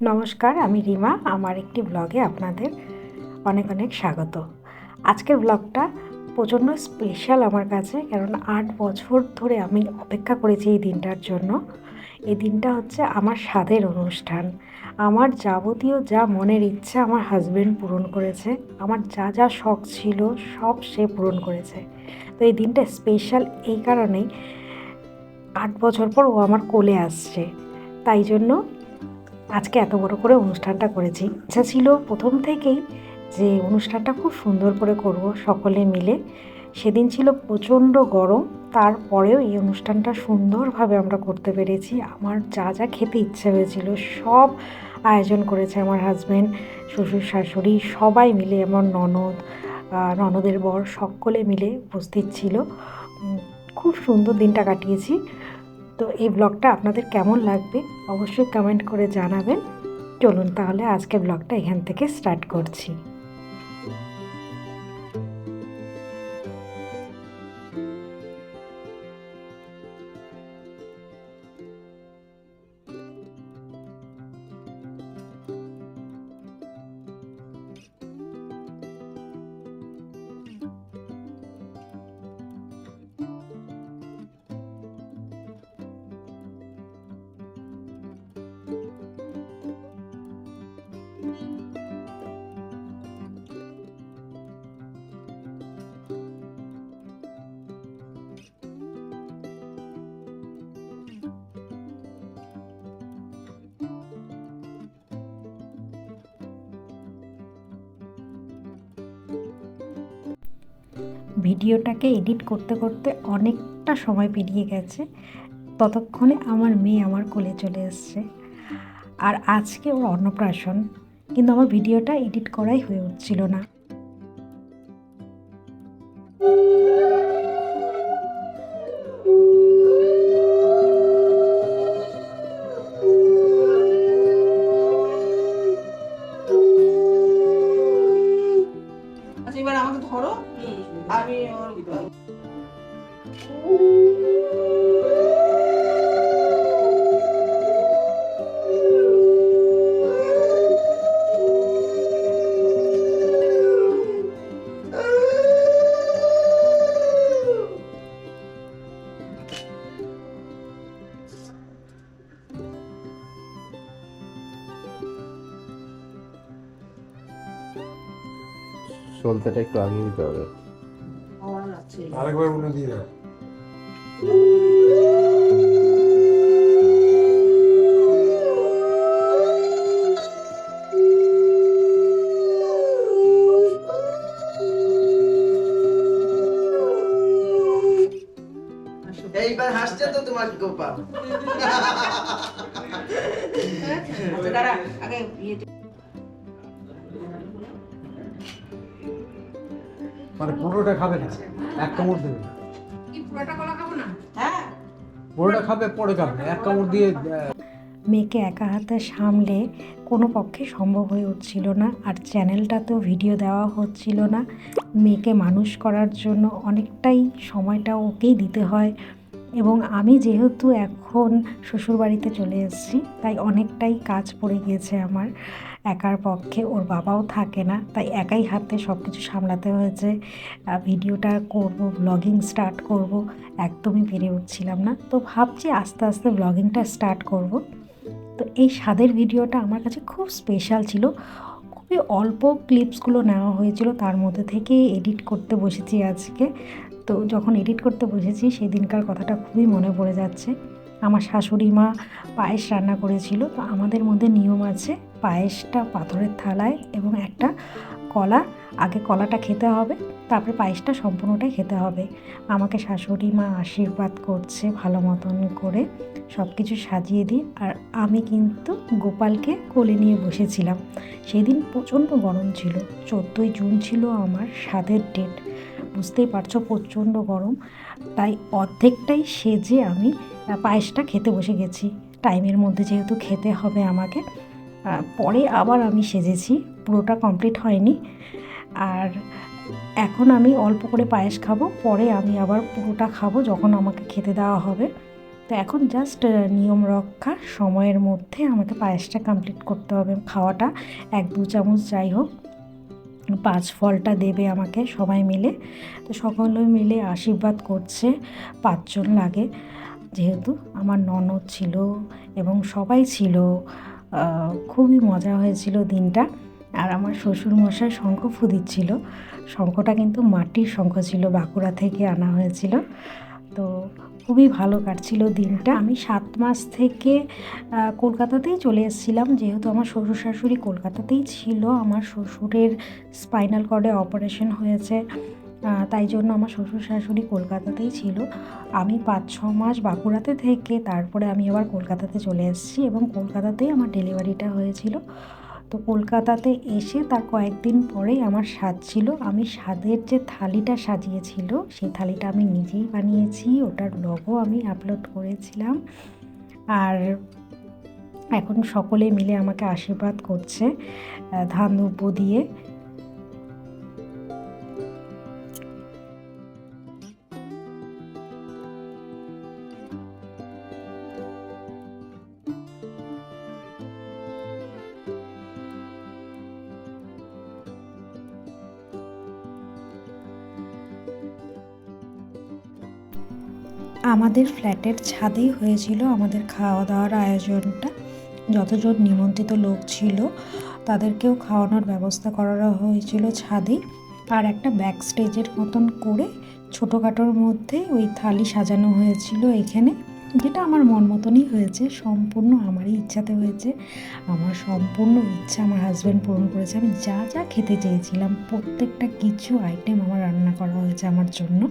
নমস্কার, আমি রিমা। আমার একটি ব্লগে আপনাদের অনেক অনেক স্বাগত। আজকের ব্লগটা প্রচণ্ড স্পেশাল আমার কাছে, কারণ আট বছর ধরে আমি অপেক্ষা করেছি এই দিনটার জন্য। এই দিনটা হচ্ছে আমার স্বাদের অনুষ্ঠান। আমার যাবতীয় যা মনের ইচ্ছা আমার হাজব্যান্ড পূরণ করেছে। আমার যা যা শখ ছিল, সব সে পূরণ করেছে। তো এই দিনটা স্পেশাল এই কারণেই আট বছর পর ও আমার কোলে আসছে। তাই জন্য আজকে এত বড় করে অনুষ্ঠানটা করেছি। ইচ্ছা ছিল প্রথম থেকেই যে অনুষ্ঠানটা খুব সুন্দর করে করব সকলে মিলে। সেদিন ছিল প্রচণ্ড গরম, তারপরেও এই অনুষ্ঠানটা সুন্দরভাবে আমরা করতে পেরেছি। আমার যা যা খেতে ইচ্ছে হয়েছিল সব আয়োজন করেছে আমার হাজব্যান্ড শ্বশুর শাশুড়ি, সবাই মিলে আমার ননদ ননদের বর সকলে মিলে উপস্থিত ছিল। খুব সুন্দর দিনটা কাটিয়েছি। তো এই ব্লগটা আপনাদের কেমন লাগবে অবশ্যই কমেন্ট করে জানাবেন। চলুন তাহলে আজকে ব্লগটা এখান থেকে স্টার্ট করছি। ভিডিওটাকে এডিট করতে করতে অনেকটা সময় পেরিয়ে গেছে। ততক্ষণে আমার মেয়ে আমার কোলে চলে এসছে। আর আজকে ওর অন্নপ্রাশন। কিন্তু আমার ভিডিওটা এডিট করাই হয়ে উঠছিল না। আমি সলতেটা একটু আগে দিতে হবে। আরেকবার উঠে দিয়ে দাও। এইবার হাসছে তো তোমার গোপাল। আচ্ছা দাঁড়া আগে ইয়ে মানে পুরোটা খাবে না। এক কামড় দেবে। হ্যাঁ। পুরোটা খাবে পরে খাবে এক কামড় দিয়ে মেয়েকে একা হাতে সামলে কোনো পক্ষে সম্ভব হয়ে উঠছিল না আর চ্যানেলটাতেও ভিডিও দেওয়া হচ্ছিল না। মেয়েকে মানুষ করার জন্য অনেকটাই সময়টা ওকেই দিতে হয়। এবং আমি যেহেতু এখন শ্বশুরবাড়িতে চলে এসেছি তাই অনেকটাই কাজ পড়ে গিয়েছে আমার। একার পক্ষে ওর বাবাও থাকে না, তাই একাই হাতে সব কিছু সামলাতে হয়েছে। ভিডিওটা করব ব্লগিং স্টার্ট করব, একদমই পেরে উঠছিলাম না। তো ভাবছি আস্তে আস্তে ব্লগিংটা স্টার্ট করব। তো এই স্বাদের ভিডিওটা আমার কাছে খুব স্পেশাল ছিল। খুবই অল্প ক্লিপসগুলো নেওয়া হয়েছিল, তার মধ্যে থেকে এডিট করতে বসেছি আজকে। তো যখন এডিট করতে বসেছি সেই দিনকার কথাটা খুবই মনে পড়ে যাচ্ছে। আমার শাশুড়ি মা পায়েস রান্না করেছিল, তো আমাদের মধ্যে নিয়ম আছে পায়েসটা পাথরের থালায় এবং একটা কলা, আগে কলাটা খেতে হবে, তারপরে পায়েসটা সম্পূর্ণটাই খেতে হবে। আমাকে শাশুড়ি মা আশীর্বাদ করছে ভালো মতন করে সব কিছু সাজিয়ে দিই আর আমি কিন্তু গোপালকে কোলে নিয়ে বসেছিলাম। সেদিন প্রচণ্ড গরম ছিল। চোদ্দোই জুন ছিল আমার স্বাদের ডেট বুঝতেই পারছ প্রচণ্ড গরম। তাই অর্ধেকটাই সেজে আমি পায়েসটা খেতে বসে গেছি। টাইমের মধ্যে যেহেতু খেতে হবে আমাকে পরে আবার আমি সেজেছি, পুরোটা কমপ্লিট হয়নি। আর এখন আমি অল্প করে পায়েস খাব, পরে আমি আবার পুরোটা খাব যখন আমাকে খেতে দেওয়া হবে। তো এখন জাস্ট নিয়ম রক্ষা, সময়ের মধ্যে আমাকে পায়েসটা কমপ্লিট করতে হবে খাওয়াটা। এক দু চামচ যাই হোক, পাঁচ ফলটা দেবে আমাকে সবাই মিলে। তো সকলে মিলে আশীর্বাদ করছে, পাঁচজন লাগে। যেহেতু আমার ননদ ছিল এবং সবাই ছিল খুবই মজা হয়েছিল দিনটা। আর আমার শ্বশুরমশাই শঙ্খ ফুদিচ্ছিল শঙ্খটা কিন্তু মাটির শঙ্খ ছিল, বাঁকুড়া থেকে আনা হয়েছিল। তো খুবই ভালো কাটছিল দিনটা। আমি সাত মাস থেকে কলকাতাতেই চলে এসেছিলাম। যেহেতু আমার শ্বশুর শাশুড়ি কলকাতাতেই ছিল, আমার শ্বশুরের স্পাইনাল কর্ডে অপারেশন হয়েছে। তাই জন্য আমার শ্বশুর শাশুড়ি কলকাতাতেই ছিল। আমি পাঁচ, ছ মাস বাঁকুড়াতে থেকে তারপরে আমি আবার কলকাতাতে চলে এসেছি এবং কলকাতাতেই আমার ডেলিভারিটা হয়েছিল। তো কলকাতাতে এসে তার কয়েকদিন পরেই আমার স্বাদ ছিল। আমি স্বাদের যে থালিটা সাজিয়েছিল, সেই থালিটা আমি নিজেই বানিয়েছি, ওটার লগও আমি আপলোড করেছিলাম। আর এখন সকলে মিলে আমাকে আশীর্বাদ করছে ধান দ্রব্য দিয়ে। আমাদের ফ্ল্যাটের ছাদেই হয়েছিল আমাদের খাওয়া দাওয়ার আয়োজনটা। যতজন নিমন্ত্রিত লোক ছিল, তাদেরকেও খাওয়ানোর ব্যবস্থা করা হয়েছিল ছাদেই আর একটা ব্যাক স্টেজের মতন করে ছোটোখাটোর মধ্যে ওই থালি সাজানো হয়েছিল এখানে। যেটা আমার মন মতনই হয়েছে, সম্পূর্ণ আমারই ইচ্ছাতে হয়েছে। আমার সম্পূর্ণ ইচ্ছা আমার হাজব্যান্ড পূরণ করেছে। আমি যা যা খেতে চেয়েছিলাম, প্রত্যেকটা কিছু আইটেম আমার রান্না করা হয়েছে আমার জন্য।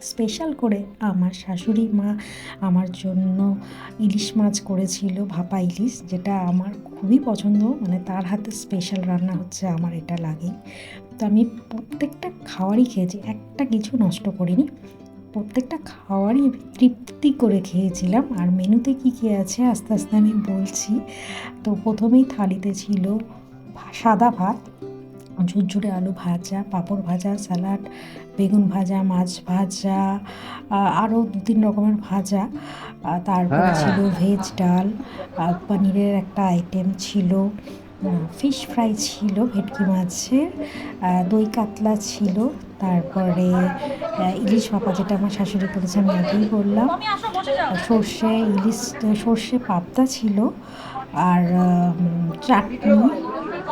স্পেশাল করে আমার শাশুড়ি মা আমার জন্য ইলিশ মাছ করেছিল, ভাপা ইলিশ, যেটা আমার খুবই পছন্দ। মানে তার হাতে স্পেশাল রান্না হচ্ছে, আমার এটা লাগেই। তো আমি প্রত্যেকটা খাওয়ারই খেয়েছি, একটা কিছু নষ্ট করিনি। প্রত্যেকটা খাওয়ারই তৃপ্তি করে খেয়েছিলাম। আর মেনুতে কী কী আছে আস্তে আস্তে আমি বলছি। তো প্রথমেই থালিতে ছিল সাদা ভাত ঝুরঝুরে আলু ভাজা পাঁপড় ভাজা স্যালাড বেগুন ভাজা মাছ ভাজা আরও দু তিন রকমের ভাজা। তারপরে হ্যাঁ। ছিল ভেজ ডাল পনিরের একটা আইটেম ছিল। ফিশ ফ্রাই ছিল ভেটকি মাছের দই কাতলা ছিল তারপরে ইলিশ পাপা যেটা আমার শাশুড়ি করেছে আমি আগেই বললাম। সর্ষে ইলিশ সর্ষে পাপ্তা ছিল আর চাটনি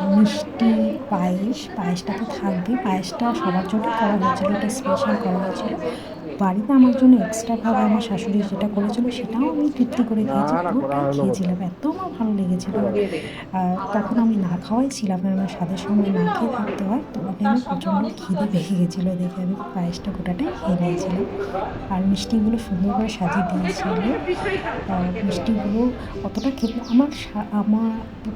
মিষ্টি পায়েস পায়েসটা তো থাকবে। পায়েসটা সবার জন্য করা হয়েছিল এটা স্পেশাল করা হয়েছিল। বাড়িতে আমার জন্য এক্সট্রাভাবে আমার শাশুড়ি যেটা করেছিল সেটাও আমি তৃপ্তি করে খেয়েছি। পুরোটাই খেয়েছিলাম এত আমার ভালো লেগেছিল। আর তখন আমি না খাওয়াই ছিলাম না আমার স্বাদের সময় না খেয়ে থাকতে হয় তো ওটা আমি প্রচণ্ড খিদে পেয়ে গেছিল দেখে আমি পায়েসটা গোটাটাই খেয়ে নিয়েছিলাম। আর মিষ্টিগুলো সুন্দর করে সাজিয়ে দিয়েছিল। আর মিষ্টিগুলো অতটা খেতে আমার সা- আমার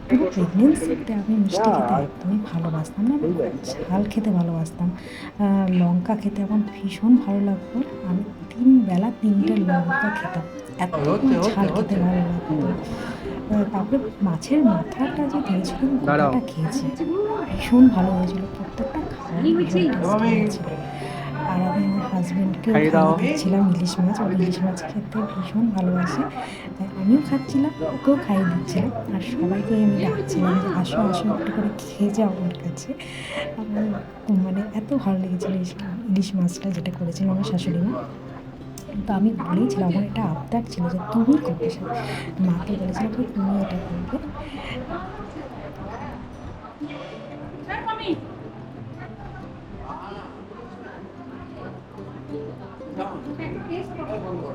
পুরো প্রেগনেন্সিতে আমি মিষ্টি খেতে। একদমই ভালোবাসতাম না আমি ঝাল খেতে ভালোবাসতাম। লঙ্কা খেতে এখন ভীষণ ভালো লাগতো। আমি তিন বেলা তিনটে লঙ্কা খেতাম। এত ঝাল খেতে ভালো লাগতো। তারপরে মাছের মাথাটা যে দিয়েছিলাম গোটাটা খেয়েছি। ভীষণ ভালো হয়েছিল। প্রত্যেকটা হয়েছিল। আর আমি আমার হাজব্যান্ডকেও খাইয়ে দিচ্ছিলাম ইলিশ মাছ। ও ইলিশ মাছ খেতে ভীষণ ভালোবাসে। তাই আমিও খাচ্ছিলাম ওকেও খাইয়ে দিচ্ছিলাম। আর সবাইকে আমি ডাকছিলাম যে আসো আসো একটু করে খেয়ে যাও আমার কাছে। মানে এত ভালো লেগেছিলো ইলিশ- ইলিশ মাছটা যেটা করেছিল আমার শাশুড়ি মা। তো আমি বলেইছিলাম আমার এটা আবদার ছিল যে তুমি করবে মাকে বলেছিলাম যে তুমি এটা করবে।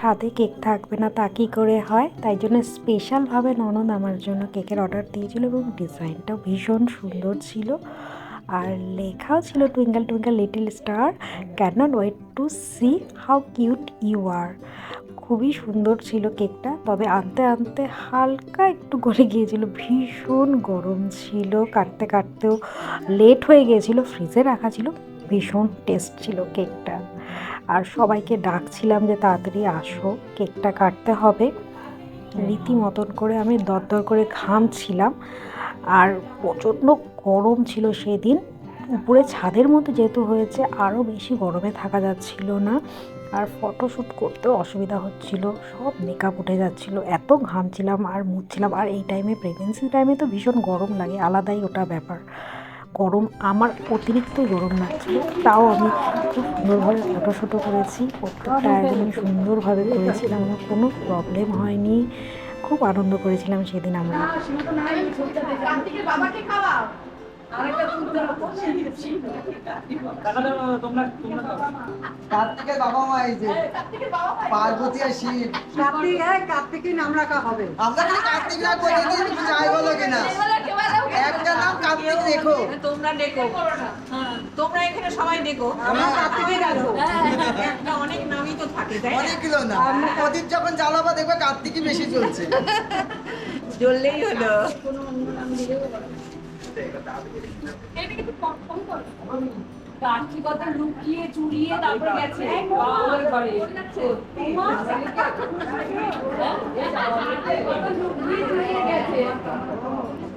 স্বাদে কেক থাকবে না, তা কী করে হয়? তাই জন্য স্পেশালভাবে ননদ আমার জন্য কেকের অর্ডার দিয়েছিল এবং ডিজাইনটাও ভীষণ সুন্দর ছিল। আর লেখাও ছিল twinkle twinkle little star can not wait to see how cute you are খুবই সুন্দর ছিল কেকটা, তবে আনতে আনতে হালকা একটু গলে গিয়েছিল, ভীষণ গরম ছিল, কাটতে কাটতেও লেট হয়ে গিয়েছিল ফ্রিজে রাখা ছিল, ভীষণ টেস্ট ছিল কেকটা। আর সবাইকে ডাকছিলাম যে তাড়াতাড়ি আসো কেকটা কাটতে হবে। রীতিমতন করে আমি দরদর করে ঘামছিলাম। আর প্রচণ্ড গরম ছিল সেদিন। উপরে ছাদের মধ্যে যেহেতু হয়েছে আরও বেশি গরমে থাকা যাচ্ছিল না। আর ফটোশ্যুট করতেও অসুবিধা হচ্ছিল সব মেকআপ উঠে যাচ্ছিল। এত ঘামছিলাম আর মুছছিলাম। আর এই টাইমে প্রেগনেন্সি টাইমে তো ভীষণ গরম লাগে আলাদাই ওটা ব্যাপার। গরম আমার অতিরিক্ত গরম লাগছিল তাও আমি খুব সুন্দরভাবে ফটো ফটোশ্যুটও করেছি প্রত্যেকটা একদম সুন্দরভাবে করেছিলাম আমার কোনো প্রবলেম হয়নি খুব আনন্দ করেছিলাম সেদিন আমরা। কার্তিকের বাবা মা এই যে পার্বতী আর শিব। আমরা খালি কার্তিক রাখব দিদি তুমি যাই বলো কিনা? একটা নাম কার্তিক রেখো তোমরা হ্যাঁ, এখানে সবাই ডেকো আমরা কার্তিকে রাখব একটা অনেক নামই তো থাকে তাই অনেকগুলো না প্রদীপ যখন জ্বালাবা দেখবে কার্তিকই বেশি চলছে জ্বললেই হলো কার্তিকতা লুকিয়ে চুরিয়ে তারপর গেছে বাবার ঘরে লুকিয়ে চুরিয়ে গেছে কাজও দারুণ থেকে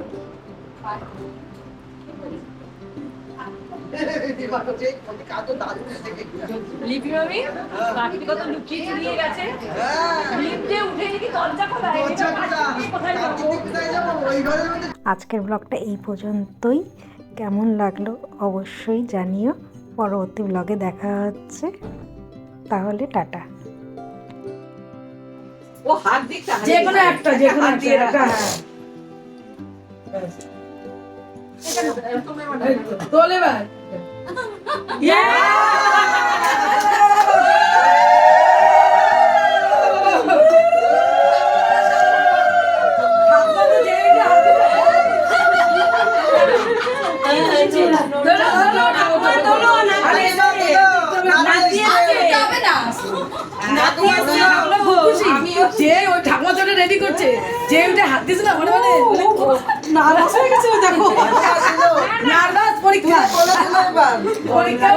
লিপি মামি লুকিয়ে গেছে। উঠে দরজা খোলা কোথায় আজকের ব্লগটা এই পর্যন্তই। কেমন লাগল অবশ্যই জানিও। পরবর্তী ব্লগে দেখা হচ্ছে। তাহলে টাটা। ও হাত দিকটা যে কোনো একটা যে কোনো একটা হ্যাঁ। তোলে ভাই। যে ওই ঠাকুমা চলে রেডি করছে যে ওইটা হাত দিয়েছে না মনে মনে? নার্ভাস হয়ে গেছে ও দেখো নার্ভাস পরীক্ষা। পরীক্ষা